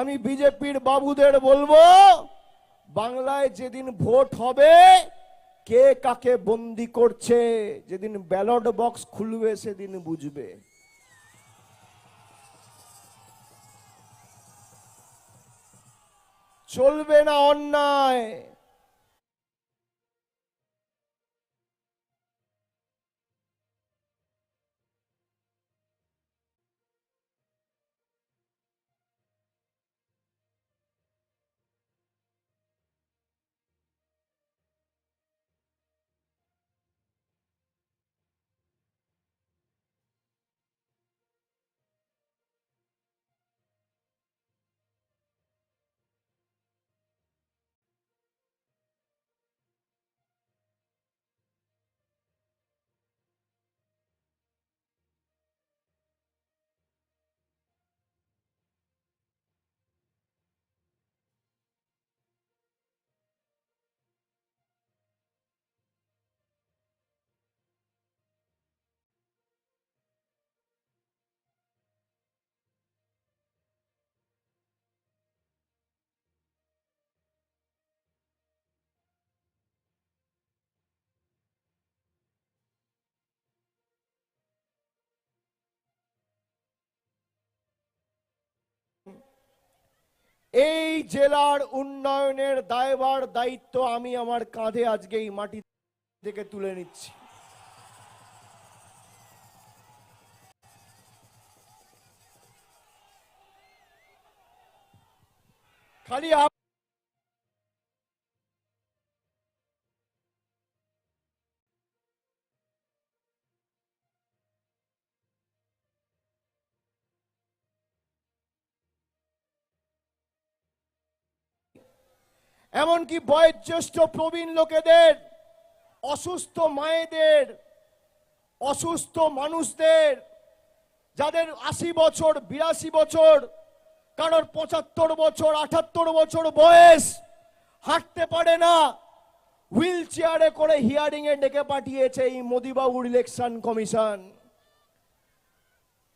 আমি বিজেপির বাবুদের বলব, বাংলায় যেদিন ভোট হবে, কে কাকে বন্দি করছে, যেদিন ব্যালট বক্স খুলবে, সেদিন বুঝবে। চলবে না অন্যায়। এই জেলার উন্নয়নের দায়বার দায়িত্ব আমি আমার কাঁধে আজকে এই মাটি থেকে তুলে নিচ্ছি। খালি এমনকি বয়োজ্যেষ্ঠ প্রবীণ লোকেদের, অসুস্থ মায়েদের, অসুস্থ মানুষদের, যাদের আশি বছর, বিরাশি বছর, কারোর পঁচাত্তর বছর, আটাত্তর বছর বয়স, হাঁটতে পারে না, হুইল চেয়ারে করে হিয়ারিং এ ডেকে পাঠিয়েছে এই মোদিবাবুর ইলেকশন কমিশন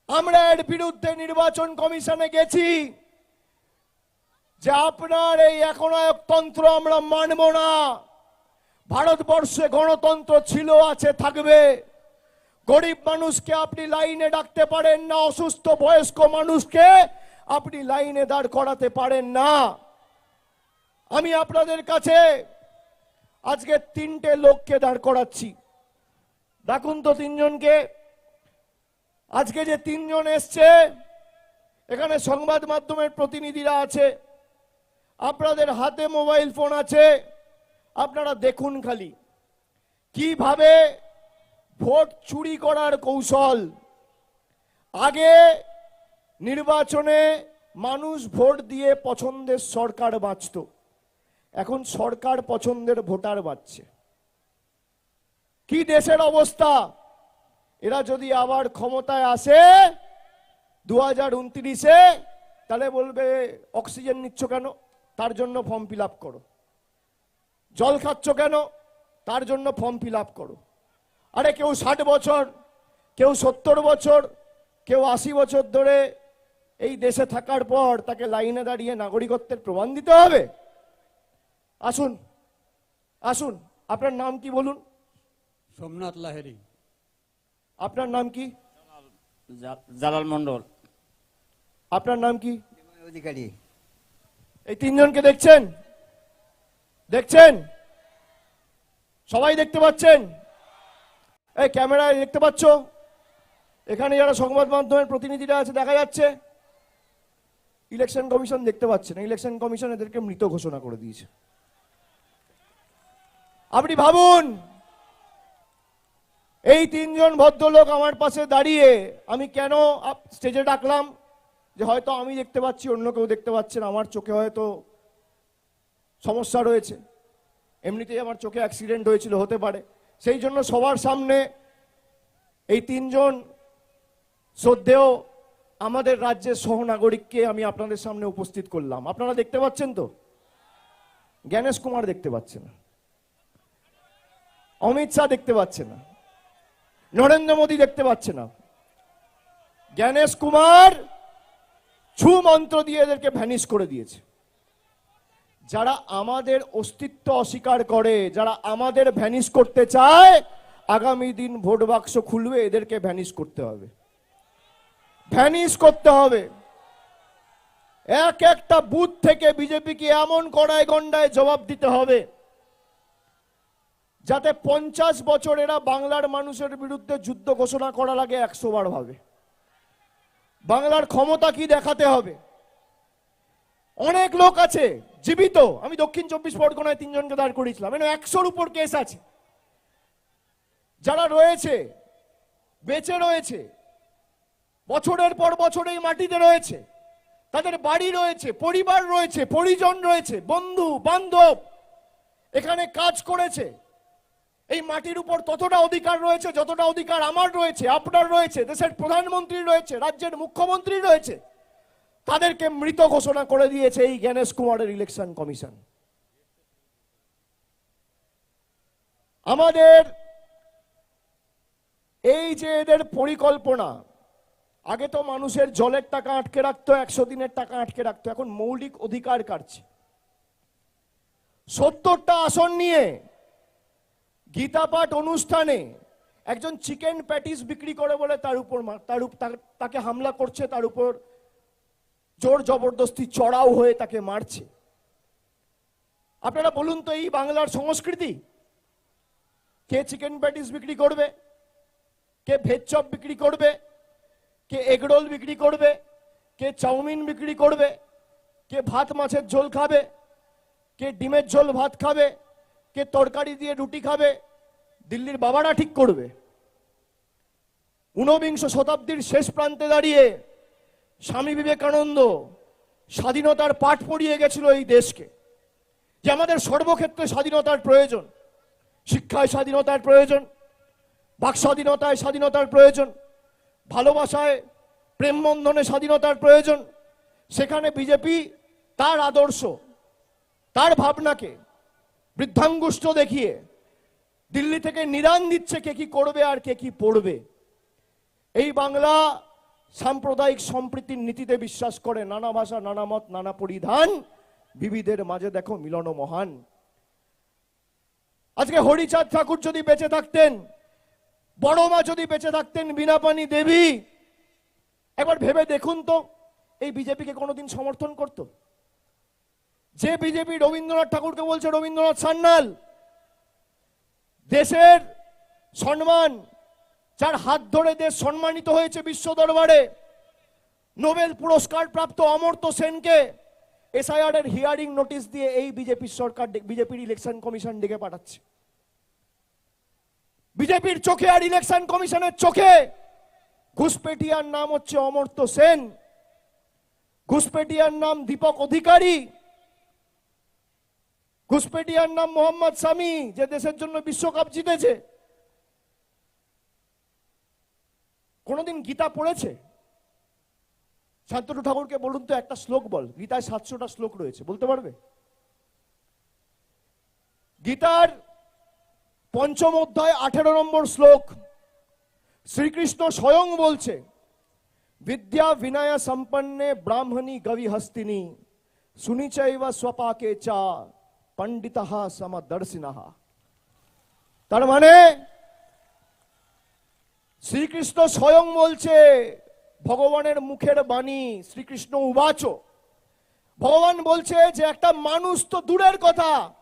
আমরা এর বিরুদ্ধে নির্বাচন কমিশনে গেছি। যে আপনার এই একনায়কতন্ত্র আমরা মানব না। ভারতবর্ষে গণতন্ত্র ছিল, আছে, থাকবে। গরিব মানুষকে আপনি লাইনে ডাকতে পারেন না, অসুস্থ বয়স্ক মানুষকে আপনি লাইনে দাঁড় করাতে পারেন না। আমি আপনাদের কাছে আজকে তিনটে লোককে দাঁড় করাচ্ছি। ডাকুন তো তিনজনকে। আজকে যে তিনজন এসছে, এখানে সংবাদ মাধ্যমের প্রতিনিধিরা আছে। আপনাদের হাতে মোবাইল ফোন আছে, আপনারা দেখুন খালি। কীভাবে ভোট চুরি করার কৌশল? আগে নির্বাচনে মানুষ ভোট দিয়ে পছন্দের সরকার বাঁচত। এখন সরকার পছন্দের ভোটার বাঁচছে। কি দেশের অবস্থা? এরা যদি আবার ক্ষমতায় আসে দু হাজার উনত্রিশে, তাহলে বলবে, অক্সিজেন নিচ্ছ কেন? তার জন্য ফর্ম ফিল আপ করো। জল খাচ্ছ কেন? তার জন্য ফর্ম ফিল আপ করো। আরে কেউ ষাট বছর কেউ সত্তর বছর কেউ আশি বছর ধরে এই দেশে থাকার পর তাকে লাইনে দাঁড়িয়ে নাগরিকত্বের প্রমাণ দিতে হবে। আসুন আসুন আপনার নাম কি বলুন? সোমনাথ লাহেরি আপনার নাম কি? জালাল মন্ডল আপনার নাম কি? অধিকারী। এই তিনজনকে দেখছেন? দেখছেন? সবাই দেখতে পাচ্ছেন? এই ক্যামেরায় দেখতে পাচ্ছ? এখানে যারা সংবাদ মাধ্যমের প্রতিনিধিরা আছে, দেখা যাচ্ছে। ইলেকশন কমিশন দেখতে পাচ্ছে না ইলেকশন কমিশন এদেরকে মৃত ঘোষণা করে দিয়েছে। আপনি ভাবুন, এই তিনজন ভদ্রলোক আমার পাশে দাঁড়িয়ে আমি কেন স্টেজে ডাকলাম? যে হয়তো আমি দেখতে পাচ্ছি, অন্য কেউ দেখতে পাচ্ছেন আমার চোখে হয়তো সমস্যা রয়েছে। এমনিতেই আমার চোখে অ্যাক্সিডেন্ট হয়েছিল, হতে পারে। সেই জন্য সবার সামনে এই তিনজন শ্রদ্ধেয় আমাদের রাজ্যের সহনাগরিককে আমি আপনাদের সামনে উপস্থিত করলাম। আপনারা দেখতে পাচ্ছেন তো? জ্ঞানেশ কুমার দেখতে পাচ্ছে না। অমিত শাহ দেখতে পাচ্ছে না। নরেন্দ্র মোদী দেখতে পাচ্ছে না। জ্ঞানেশ কুমার ছু মন্ত্র দিয়ে এদেরকে ভ্যানিশ করে দিয়েছে। যারা আমাদের অস্তিত্ব অস্বীকার করে, যারা আমাদের ভ্যানিশ করতে চায়, আগামী দিন ভোট বাক্স খুলবে, এদেরকে ভ্যানিশ করতে হবে। ভ্যানিশ করতে হবে। এক একটা বুথ থেকে বিজেপিকে এমন কড়ায় গন্ডায় জবাব দিতে হবে, যাতে পঞ্চাশ বছর এরা বাংলার মানুষের বিরুদ্ধে যুদ্ধ ঘোষণা করা লাগে একশো বার ভাবে। বাংলার ক্ষমতা কি দেখাতে হবে? অনেক লোক আছে, জীবিত। আমি দক্ষিণ চব্বিশ পরগনায় তিনজনকে দাঁড় করিয়েছিলাম। মানে একশোর উপর কেস আছে। যারা রয়েছে, বেঁচে রয়েছে, বছরের পর বছর এই মাটিতে রয়েছে, তাদের বাড়ি রয়েছে, পরিবার রয়েছে, পরিজন রয়েছে, বন্ধু, বান্ধব, এখানে কাজ করেছে। এই মাটির উপর ততটা অধিকার রয়েছে, যতটা অধিকার আমার রয়েছে, আপনার রয়েছে, দেশের প্রধানমন্ত্রী রয়েছে, রাজ্যের মুখ্যমন্ত্রী রয়েছে, তাদেরকে মৃত ঘোষণা করে দিয়েছে এই জ্ঞানেশ কুমারের ইলেকশন কমিশন আমাদের এই যে এদের পরিকল্পনা, আগে তো মানুষের জলের টাকা আটকে রাখতো, একশো দিনের টাকা আটকে রাখতো, এখন মৌলিক অধিকার কাটছে। সত্তরটা আসন নিয়ে গীতাপাঠ অনুষ্ঠানে একজন চিকেন প্যাটিস বিক্রি করে বলে তার উপর তার- তাকে হামলা করছে, তার উপর জোর জবরদস্তি চড়াও হয়ে তাকে মারছে। আপনারা বলুন তো এই বাংলার সংস্কৃতি? কে চিকেন প্যাটিস বিক্রি করবে? কে ভেজ চপ বিক্রি করবে? কে এগরোল বিক্রি করবে? কে চাউমিন বিক্রি করবে? কে ভাত মাছের ঝোল খাবে? কে ডিমের ঝোল ভাত খাবে? কে তরকারি দিয়ে রুটি খাবে, দিল্লির বাবারা ঠিক করবে। ঊনবিংশ শতাব্দীর শেষ প্রান্তে দাঁড়িয়ে স্বামী বিবেকানন্দ স্বাধীনতার পাঠ পড়িয়ে গেছিল এই দেশকে, যে আমাদের সর্বক্ষেত্রে স্বাধীনতার প্রয়োজন, শিক্ষায় স্বাধীনতার প্রয়োজন, বাক স্বাধীনতায় স্বাধীনতার প্রয়োজন, ভালোবাসায় প্রেম বন্ধনে স্বাধীনতার প্রয়োজন, সেখানে বিজেপি তার আদর্শ, তার ভাবনাকে বৃদ্ধাঙ্গুষ্ঠ দেখিয়ে দিল্লি থেকে নিদান দিচ্ছে কে কি করবে আর কে কি পড়বে। এই বাংলা সাম্প্রদায়িক সম্প্রীতির নীতিতে বিশ্বাস করে নানা ভাষা, নানা মত, নানা পরিধান, বিবিধের মাঝে দেখো মিলন মহান। আজকে হরিচাঁদ ঠাকুর যদি বেঁচে থাকতেন বড় মা যদি বেঁচে থাকতেন বিনাপানি দেবী, একবার ভেবে দেখুন তো, এই বিজেপিকে কোনোদিন সমর্থন করতো? যে বিজেপি রবীন্দ্রনাথ ঠাকুরকে বলছে রবীন্দ্রনাথ সান্যাল, দেশের সম্মান, যার হাত ধরে দেশ সম্মানিত হয়েছে বিশ্ব দরবারে, নোবেল পুরস্কার প্রাপ্ত অমর্ত্য সেনকে এসআইআর এর হিয়ারিং নোটিশ দিয়ে এই বিজেপির সরকার বিজেপির ইলেকশন কমিশন ডেকে পাঠাচ্ছে। বিজেপির চোখে আর ইলেকশন কমিশনের চোখে ঘুষপেটিয়ার নাম হচ্ছে অমর্ত্য সেন। ঘুষপেটিয়ার নাম দীপক অধিকারী। ঘুষপেটিয়ার নাম মোহাম্মদ সামি, যে দেশের জন্য বিশ্বকাপ জিতেছে। কোনোদিন গীতা পড়েছে? শান্তনু ঠাকুরকে বলুন তো একটা শ্লোক বল। গীতায় সাতশোটা শ্লোক রয়েছে, বলতে পারবে? গীতার পঞ্চম অধ্যায়, আঠেরো নম্বর শ্লোক। শ্রীকৃষ্ণ স্বয়ং বলছে, বিদ্যা বিনয় সম্পন্নে ব্রাহ্মণী গবি হস্তিনী সুনিচৈব স্বপাকে চা। পণ্ডিতঃ সমদর্শিনঃ তার মানে শ্রীকৃষ্ণ স্বয়ং বলছে, ভগবানের মুখের বাণী শ্রীকৃষ্ণ উবাচ। ভগবান বলছে যে, একটা মানুষ তো দূরের কথা।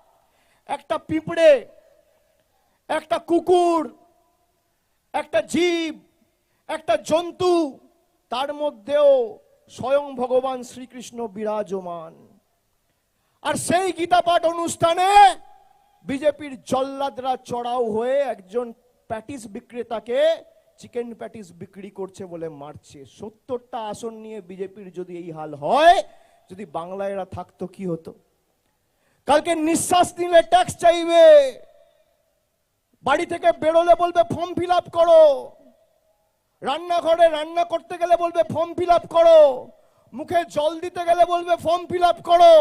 একটা পিঁপড়ে, একটা কুকুর, একটা জীব, একটা জন্তু, তার মধ্যেও স্বয়ং ভগবান শ্রীকৃষ্ণ বিরাজমান। আর সেই গীতা পাঠ অনুষ্ঠানে বিজেপির জল্লাদরা চড়াও হয়ে একজন প্যাটিস বিক্রেতাকে চিকেন প্যাটিস বিক্রি করছে বলে মারছে। সত্তরটা আসন নিয়ে বিজেপির যদি এই হাল হয়, যদি বাংলায় এরা থাকতো, কি হতো? কালকে নিঃশ্বাস নিলে ট্যাক্স চাইবে। বাড়ি থেকে বেরোলে বলবে ফর্ম ফিল আপ করো। রান্নাঘরে রান্না করতে গেলে বলবে ফর্ম ফিল আপ করো। মুখে জল দিতে গেলে বলবে ফর্ম ফিল আপ করো।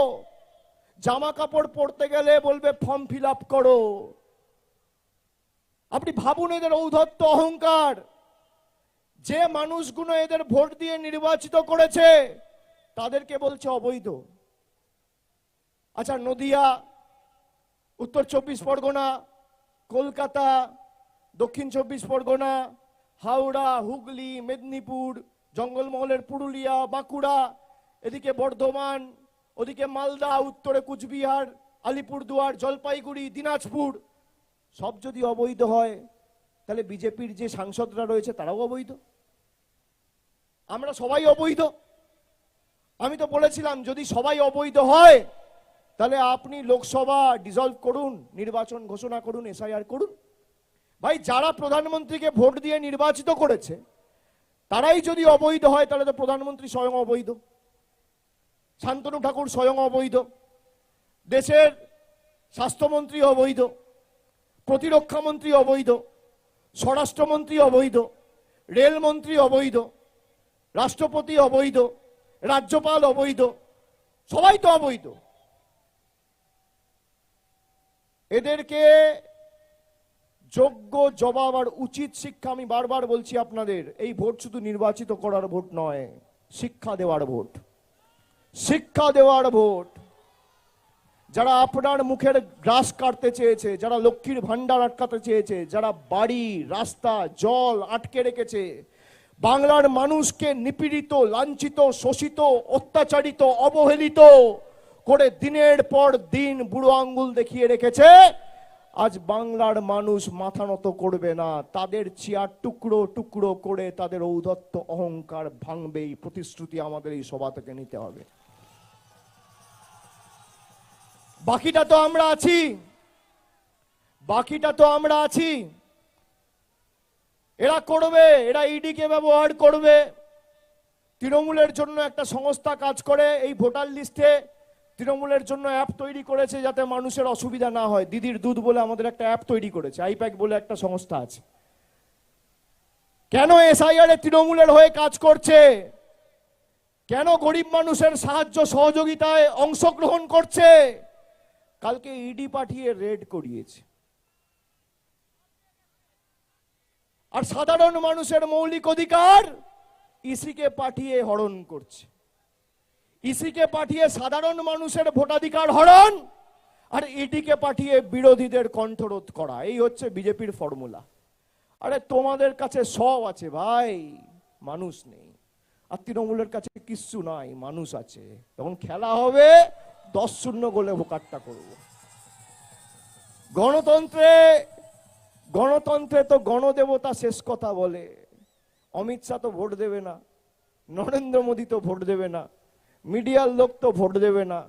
জামা কাপড় পরতে গেলে বলবে ফর্ম ফিল আপ করো। আপনি ভাবুন এদের ঔদ্ধত্য, অহংকার। যে মানুষগুলো এদের ভোট দিয়ে নির্বাচিত করেছে, তাদেরকে বলছে অবৈধ। আচ্ছা নদিয়া, উত্তর চব্বিশ পরগনা, কলকাতা, দক্ষিণ চব্বিশ পরগনা, হাওড়া, হুগলি, মেদিনীপুর, জঙ্গলমহলের পুরুলিয়া, বাঁকুড়া, এদিকে বর্ধমান ওদিকে মালদা, উত্তরে কুচবিহার, আলিপুরদুয়ার, জলপাইগুড়ি, দিনাজপুর, সব যদি অবৈধ হয়, তাহলে বিজেপির যে সাংসদরা রয়েছে তারাও অবৈধ। আমরা সবাই অবৈধ। আমি তো বলেছিলাম, যদি সবাই অবৈধ হয়, তাহলে আপনি লোকসভা ডিজলভ করুন, নির্বাচন ঘোষণা করুন, এসআইআর করুন। ভাই, যারা প্রধানমন্ত্রীকে ভোট দিয়ে নির্বাচিত করেছে, তারাই যদি অবৈধ হয়, তাহলে তো প্রধানমন্ত্রী স্বয়ং অবৈধ। শান্তনু ঠাকুর স্বয়ং অবৈধ। দেশের স্বাস্থ্যমন্ত্রী অবৈধ। প্রতিরক্ষামন্ত্রী অবৈধ। স্বরাষ্ট্রমন্ত্রী অবৈধ। রেলমন্ত্রী অবৈধ। রাষ্ট্রপতি অবৈধ। রাজ্যপাল অবৈধ। সবাই তো অবৈধ। এদেরকে যোগ্য জবাব আর উচিত শিক্ষা আমি বারবার বলছি আপনাদের, এই ভোট শুধু নির্বাচিত করার ভোট নয়, শিক্ষা দেওয়ার ভোট। শিক্ষা দেওয়ার ভোট। যারা আপনার মুখের গ্রাস কাটতে চেয়েছে, যারা লক্ষ্মীর ভান্ডার আটকাতে চেয়েছে, যারা বাড়ি, রাস্তা, জল আটকে রেখেছে, বাংলার মানুষকে নিপীড়িত, লাঞ্ছিত, শোষিত, অত্যাচারিত, অবহেলিত করে দিনের পর দিন বুড়ো আঙ্গুল দেখিয়ে রেখেছে, আজ বাংলার মানুষ মাথা নত করবে না। তাদের চেয়ার টুকরো টুকরো করে তাদের ঔদত্ত অহংকার ভাঙবে। এই প্রতিশ্রুতি আমাদের এই সভা থেকে নিতে হবে। বাকিটা তো আমরা আছি। বাকিটা তো আমরা আছি। এরা করবে, এরা ইডিকে ব্যবহার করবে। তৃণমূলের জন্য একটা সংস্থা কাজ করে, এই ভোটার লিস্টে তৃণমূলের জন্য অ্যাপ তৈরি করেছে যাতে মানুষের অসুবিধা না হয়। দিদির দুধ বলে আমাদের একটা অ্যাপ তৈরি করেছে, আইপ্যাক বলে একটা সংস্থা আছে। কেন এসআইআর তৃণমূলের হয়ে কাজ করছে? কেন গরিব মানুষের সাহায্য সহযোগিতায় অংশগ্রহণ করছে? কালকে ইডি পাঠিয়ে রেড করিয়েছে। আর সাধারণ মানুষের মৌলিক অধিকার ইসিকে পাঠিয়ে হরণ করছে। ইসিকে পাঠিয়ে সাধারণ মানুষের ভোটাধিকার হরণ, আর ইডিকে পাঠিয়ে বিরোধীদের কণ্ঠরোধ করা। এই হচ্ছে বিজেপির ফর্মুলা। আরে তোমাদের কাছে সব আছে ভাই, মানুষ নেই। আর তৃণমূলের কাছে কিচ্ছু নাই, মানুষ আছে। যখন খেলা হবে দশ শূন্য গোলে ভোকারটা করব। গণতন্ত্রে গণতন্ত্রে তো গণদেবতা শেষ কথা বলে। অমিত শাহ তো ভোট দেবে না, নরেন্দ্র মোদী তো ভোট দেবে না, মিডিয়ার লোক তো ভোট দেবে না।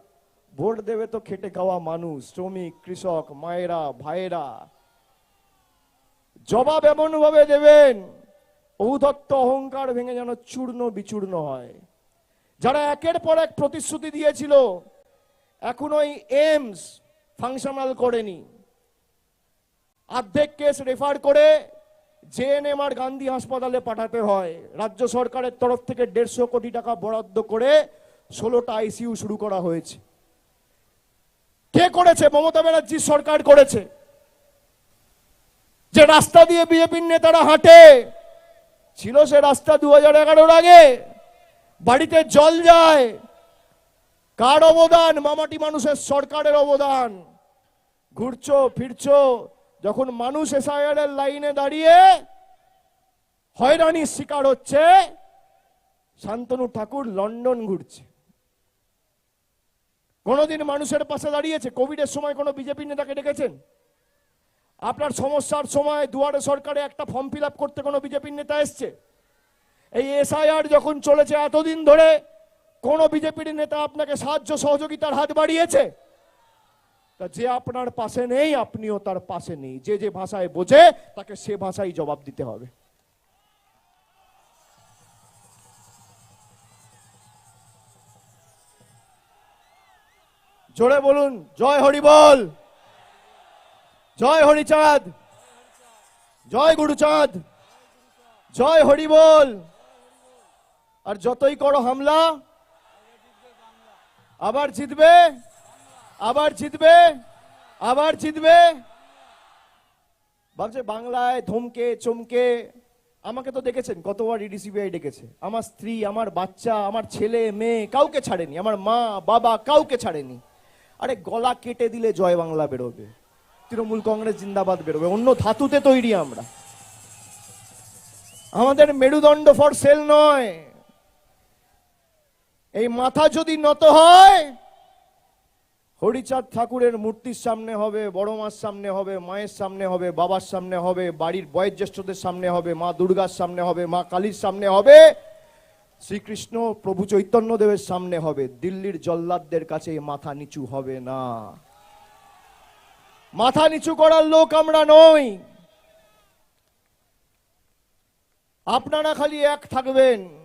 ভোট দেবে তো খেটে খাওয়া মানুষ, শ্রমিক, কৃষক, মায়েরা, ভাইয়েরা। জবাব এমন ভাবে দেবেন ঔদত্ত অহংকার ভেঙে যেন চূর্ণ বিচূর্ণ হয়। যারা একের পর এক প্রতিশ্রুতি দিয়েছিল এখন ওই এমস ফাংশনাল করেনি। অর্ধেক কেস রেফার করে জেএনএম আর গান্ধী হাসপাতালে পাঠাতে হয়। রাজ্য সরকারের তরফ থেকে দেড়শো কোটি টাকা বরাদ্দ করে ষোলোটা আইসিইউ শুরু করা হয়েছে। কে করেছে? মমতা ব্যানার্জির সরকার করেছে। যে রাস্তা দিয়ে বিজেপির নেতারা হাঁটে, ছিল সে রাস্তা দু হাজার আগে। বাড়িতে জল যায় কার অবদান? মামাটি মানুষের সরকারের অবদান। ঘুরছো, ফিরছো, যখন মানুষ এসআইআর এর লাইনে দাঁড়িয়ে হয়রানির শিকার হচ্ছে, শান্তনু ঠাকুর লন্ডন ঘুরছে। কোনোদিন মানুষের পাশে দাঁড়িয়েছে? কোভিডের সময় কোনো বিজেপি নেতাকে ডেকেছেন? আপনার সমস্যার সময় দুয়ারে সরকারে একটা ফর্ম ফিল করতে কোনো বিজেপির নেতা এসছে? এই এসআইআর যখন চলেছে, এতদিন ধরে কোন বিজেপির নেতা আপনাকে সাহায্য সহযোগিতার হাত বাড়িয়েছে? তা যে আপনার পাশে নেই, আপনিও তার পাশে নেই। যে যে ভাষায় বোঝে, তাকে সে ভাষায় জবাব দিতে হবে। জোরে বলুন, জয় হরি বল! জয় হরিচাঁদ জয় গুরুচাঁদ জয় হরি বল! আর যতই করো হামলা আবার জিতবে আবার জিতবে আবার জিতবে। ভাবছে বাংলায় ধমকে, চমকে। আমাকে তো দেখেছেন কতবার ইডি সিবিআই ডেকেছে। আমার স্ত্রী, আমার বাচ্চা, আমার ছেলে, মেয়ে কাউকে ছাড়েনি। আমার মা, বাবা কাউকে ছাড়েনি। আরে, গলা কেটে দিলে জয় বাংলা বেরোবে। তৃণমূল কংগ্রেস জিন্দাবাদ বেরোবে। অন্য ধাতুতে তৈরি আমরা। আমাদের মেরুদণ্ড ফর সেল নয়। এই মাথা যদি নত হয়, হরিচাঁদ ঠাকুরের মূর্তির সামনে হবে, বড় মার সামনে হবে, মায়ের সামনে হবে, বাবার সামনে হবে, বাড়ির বয়োজ্যেষ্ঠদের সামনে হবে, মা দুর্গার সামনে হবে, মা কালীর সামনে হবে, শ্রীকৃষ্ণ প্রভু চৈতন্য দেবের সামনে হবে, দিল্লির জল্লাদদের কাছে মাথা নিচু হবে না। মাথা নিচু করার লোক আমরা নই। আপনারা খালি এক থাকবেন।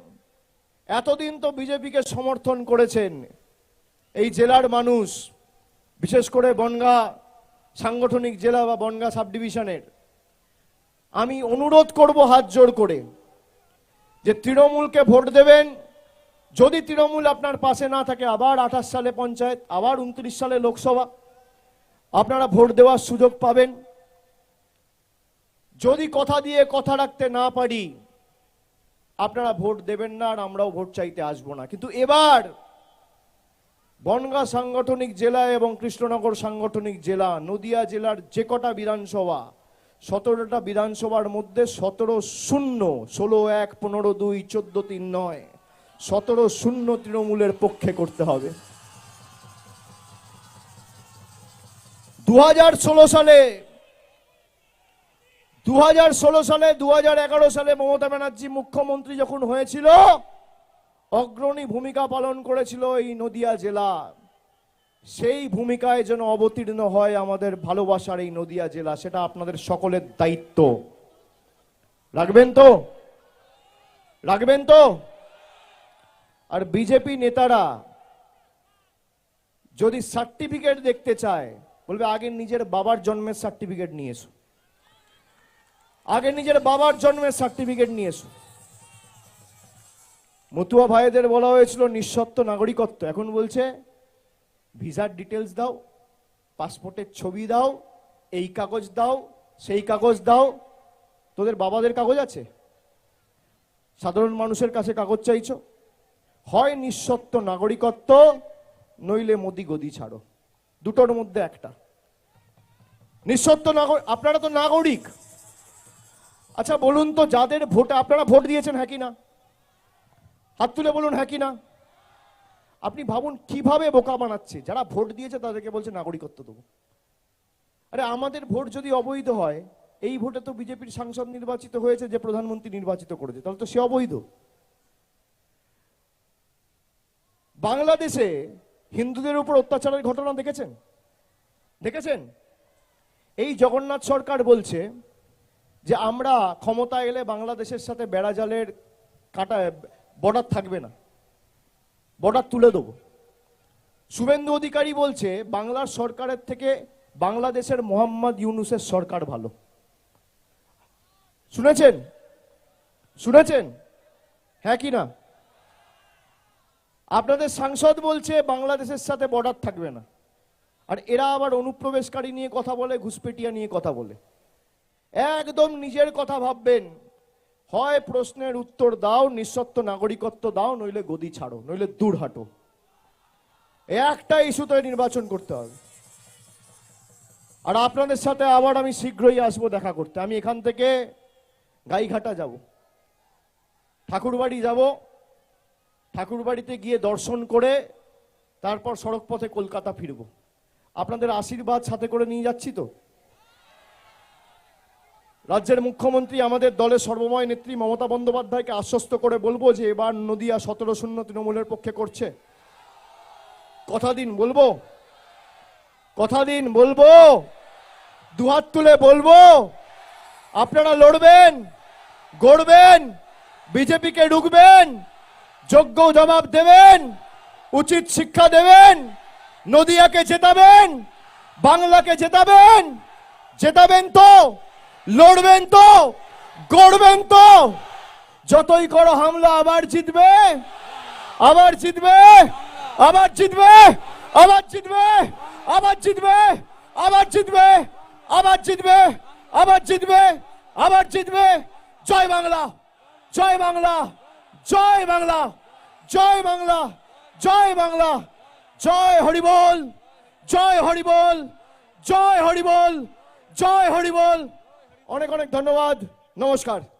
এতদিন তো বিজেপিকে সমর্থন করেছেন এই জেলার মানুষ, বিশেষ করে বনগা সাংগঠনিক জেলা বা বনগা সাব ডিভিশনের আমি অনুরোধ করব হাত জোর করে যে তৃণমূলকে ভোট দেবেন। যদি তৃণমূল আপনার পাশে না থাকে, আবার আঠাশ সালে পঞ্চায়েত, আবার উনত্রিশ সালে লোকসভা, আপনারা ভোট দেওয়ার সুযোগ পাবেন। যদি কথা দিয়ে কথা রাখতে না পারি আপনারা ভোট দেবেন না আর আমরাও ভোট চাইতে আসব না। কিন্তু এবার বনগাঁ সাংগঠনিক জেলা এবং কৃষ্ণনগর সাংগঠনিক জেলা, নদিয়া জেলার যে কটা বিধানসভা, সতেরোটা বিধানসভার মধ্যে সতেরো শূন্য, ষোলো এক, পনেরো দুই, চোদ্দ তিন নয়, সতেরো শূন্য তৃণমূলের পক্ষে করতে হবে। দু হাজার ষোলো সালে দু হাজার ষোলো সালে দু হাজার এগারো সালে মমতা ব্যানার্জি মুখ্যমন্ত্রী যখন হয়েছিল, অগ্রণী ভূমিকা পালন করেছিল এই নদিয়া জেলা। সেই ভূমিকায় যেন অবতীর্ণ হয় আমাদের ভালোবাসার এই নদিয়া জেলা, সেটা আপনাদের সকলের দায়িত্ব। রাখবেন তো? রাখবেন তো? আর বিজেপি নেতারা যদি সার্টিফিকেট দেখতে চায়, বলবে আগে নিজের বাবার জন্মের সার্টিফিকেট নিয়ে এসো। আগে নিজের বাবার জন্মের সার্টিফিকেট নিয়ে এসো। মতুয়া ভাইদের বলা হয়েছিল নিঃসত্ব নাগরিকত্ব। এখন বলছে, ভিসার ডিটেলস দাও, পাসপোর্টের ছবি দাও, এই কাগজ দাও, সেই কাগজ দাও। তোদের বাবাদের কাগজ আছে? সাধারণ মানুষের কাছে কাগজ চাইছ? হয় নিঃসত্ব নাগরিকত্ব, নইলে মোদি গদি ছাড়ো। দুটোর মধ্যে একটা। নিঃসত্ব নাগরিক আপনারা তো নাগরিক। আচ্ছা বলুন তো, যাদের ভোট, আপনারা ভোট দিয়েছেন হ্যাঁ কি না? হাত তুলে বলুন হ্যাঁ কি না? আপনি ভাবুন, কীভাবে বোকা বানাচ্ছে? যারা ভোট দিয়েছে, তাদেরকে বলছে, নাগরিকত্ব দেবো। আরে, আমাদের ভোট যদি অবৈধ হয়, এই ভোটে তো বিজেপির সাংসদ নির্বাচিত হয়েছে, যে প্রধানমন্ত্রী নির্বাচিত করেছে, তাহলে তো সে অবৈধ। বাংলাদেশে হিন্দুদের উপর অত্যাচারের ঘটনা দেখেছেন? দেখেছেন? এই জগন্নাথ সরকার বলছে যে আমরা ক্ষমতা এলে বাংলাদেশের সাথে বেড়াজালের কাটা, বর্ডার থাকবে না। বর্ডার তুলে দেবো। শুভেন্দু অধিকারী বলছে, বাংলার সরকারের থেকে বাংলাদেশের মোহাম্মদ ইউনুসের সরকার ভালো। শুনেছেন? শুনেছেন? হ্যাঁ কি না? আপনাদের সাংসদ বলছে, বাংলাদেশের সাথে বর্ডার থাকবে না। আর এরা আবার অনুপ্রবেশকারী নিয়ে কথা বলে, ঘুষপেটিয়া নিয়ে কথা বলে। একদম নিজের কথা ভাববেন। হয় প্রশ্নের উত্তর দাও নিঃসত্ব নাগরিকত্ব দাও, নইলে গদি ছাড়ো, নইলে দূর হাঁটো। একটা ইস্যুতে নির্বাচন করতে হবে। আর আপনাদের সাথে আবার আমি শীঘ্রই আসব দেখা করতে। আমি এখান থেকে গাইঘাটা যাব। ঠাকুরবাড়ি যাব। ঠাকুরবাড়িতে গিয়ে দর্শন করে তারপর সড়ক পথে কলকাতা ফিরব। আপনাদের আশীর্বাদ সাথে করে নিয়ে যাচ্ছি তো? রাজ্যের মুখ্যমন্ত্রী আমাদের দলের সর্বময় নেত্রী মমতা বন্দ্যোপাধ্যায়কে আশ্বস্ত করে বলব যে এবার নদিয়া সতেরো শূন্য তৃণমূলের পক্ষে করছে। কথা দিন বলব। কথা দিন বলব। দুহাত তুলে বলব। আপনারা লড়বেন, গড়বেন, বিজেপিকে ঢুকবেন, যোগ্য জবাব দেবেন, উচিত শিক্ষা দেবেন, নদিয়াকে জেতাবেন, বাংলাকে জেতাবেন জেতাবেন তো। লড়বেন তো, গড়বেন তো। যতই করো হামলা, আবার জিতবে। আবার জিতবে। আবার জিতবে। আবার জিতবে। আবার জিতবে। আবার জিতবে। আবার জিতবে। আবার জিতবে। আবার জিতবে। জয় বাংলা। জয় বাংলা। জয় বাংলা। জয় বাংলা। জয় বাংলা। জয় হরিবল। জয় হরিবল। জয় হরিবল। জয় হরিবল। অনেক অনেক ধন্যবাদ। নমস্কার।